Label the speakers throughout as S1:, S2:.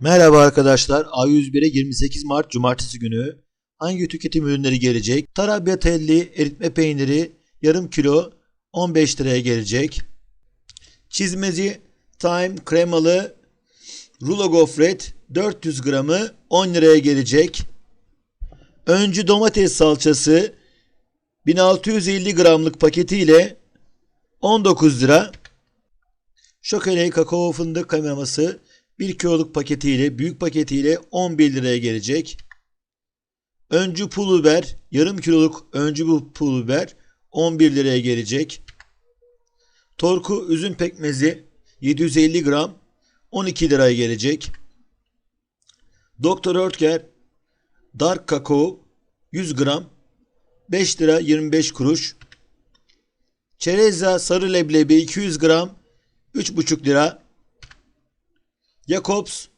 S1: Merhaba arkadaşlar. A101'e 28 Mart Cumartesi günü hangi tüketim ürünleri gelecek? Tarabya telli eritme peyniri yarım kilo 15 liraya gelecek. Çizmeci Time kremalı rulo gofret 400 gramı 10 liraya gelecek. Öncü domates salçası 1650 gramlık paketiyle 19 lira. Şokole kakao fındık kaymaması 1 kiloluk paketiyle büyük paketiyle 11 liraya gelecek. Öncü pul biber yarım kiloluk öncü pul biber 11 liraya gelecek. Torku üzüm pekmezi 750 gram 12 liraya gelecek. Doktor Oetker dark kakao 100 gram 5 lira 25 kuruş. Çereza sarı leblebi 200 gram 3,5 lira. Jacobs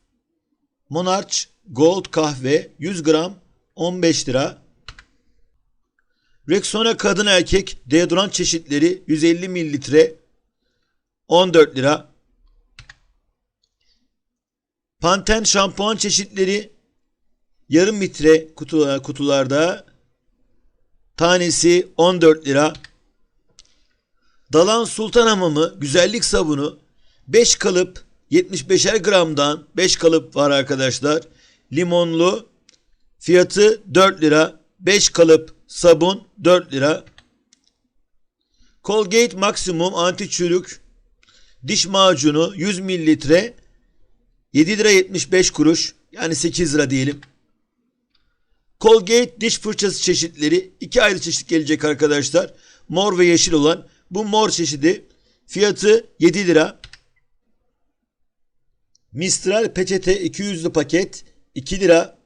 S1: Monarch Gold kahve 100 gram 15 lira. Rexona kadın erkek deodorant çeşitleri 150 mililitre 14 lira. Panten şampuan çeşitleri yarım litre kutular, kutularda tanesi 14 lira. Dalan Sultan Hamamı güzellik sabunu 5 kalıp 75'er gramdan 5 kalıp var arkadaşlar. Limonlu fiyatı 4 lira. 5 kalıp sabun 4 lira. Colgate Maximum anti çürük diş macunu 100 mililitre 7 lira 75 kuruş yani 8 lira diyelim. Colgate diş fırçası çeşitleri iki ayrı çeşit gelecek arkadaşlar. Mor ve yeşil olan bu mor çeşidi fiyatı 7 lira. Mistral peçete 200'lü paket 2 lira.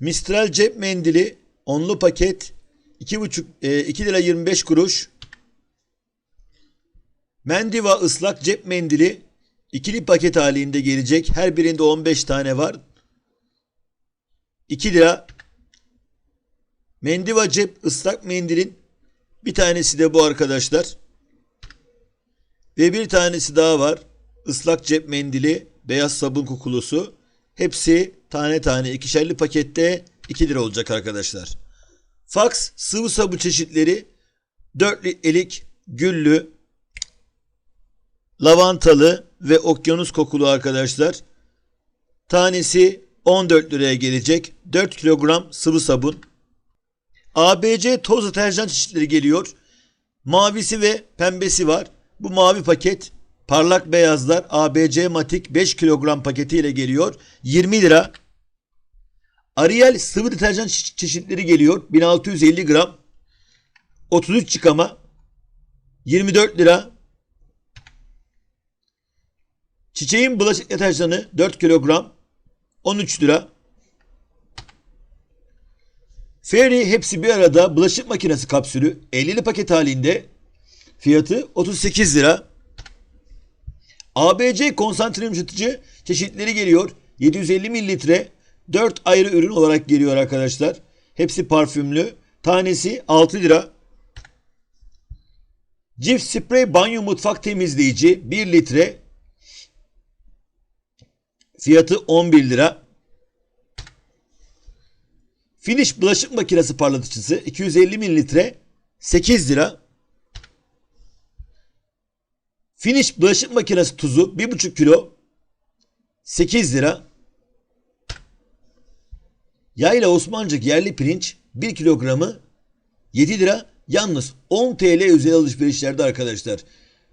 S1: Mistral cep mendili 10'lu paket 2,5 e, 2 lira 25 kuruş. Mendiva ıslak cep mendili ikili paket halinde gelecek. Her birinde 15 tane var. 2 lira. Mendiva cep ıslak mendilin bir tanesi de bu arkadaşlar. Ve bir tanesi daha var. Islak cep mendili, beyaz sabun kokulusu. Hepsi tane tane ikişerli pakette 2 lira olacak arkadaşlar. Fax sıvı sabun çeşitleri 4 elik, güllü, lavantalı ve okyanus kokulu arkadaşlar. Tanesi 14 liraya gelecek. 4 kilogram sıvı sabun. ABC toz deterjan çeşitleri geliyor. Mavisi ve pembesi var. Bu mavi paket parlak beyazlar ABC Matik 5 kilogram paketiyle geliyor. 20 lira. Ariel sıvı deterjan çe- çeşitleri geliyor. 1650 gram. 33 yıkama. 24 lira. Çiçeğin bulaşık deterjanı 4 kilogram. 13 lira. Fairy hepsi bir arada bulaşık makinesi kapsülü 50'li paket halinde fiyatı 38 lira. ABC konsantre yumuşatıcı çeşitleri geliyor. 750 mililitre 4 ayrı ürün olarak geliyor arkadaşlar. Hepsi parfümlü. Tanesi 6 lira. Cif sprey banyo mutfak temizleyici 1 litre. Fiyatı 11 lira. Finish bulaşık makinesi parlatıcısı 250 mililitre 8 lira. Finish bulaşık makinesi tuzu 1,5 kilo 8 lira. Yayla Osmancık yerli pirinç 1 kilogramı 7 lira. Yalnız 10 TL özel alışverişlerde arkadaşlar.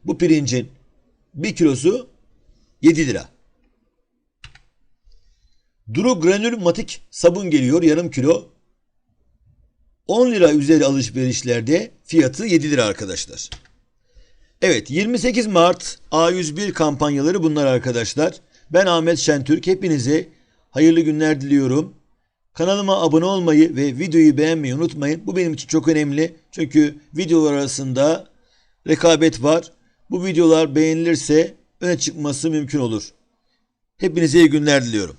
S1: Bu pirincin 1 kilosu 7 lira. Duru granül matik sabun geliyor yarım kilo. 10 lira üzeri alışverişlerde fiyatı 7 lira arkadaşlar. Evet 28 Mart A101 kampanyaları bunlar arkadaşlar. Ben Ahmet Şentürk. Hepinize hayırlı günler diliyorum. Kanalıma abone olmayı ve videoyu beğenmeyi unutmayın. Bu benim için çok önemli. Çünkü videolar arasında rekabet var. Bu videolar beğenilirse öne çıkması mümkün olur. Hepinize iyi günler diliyorum.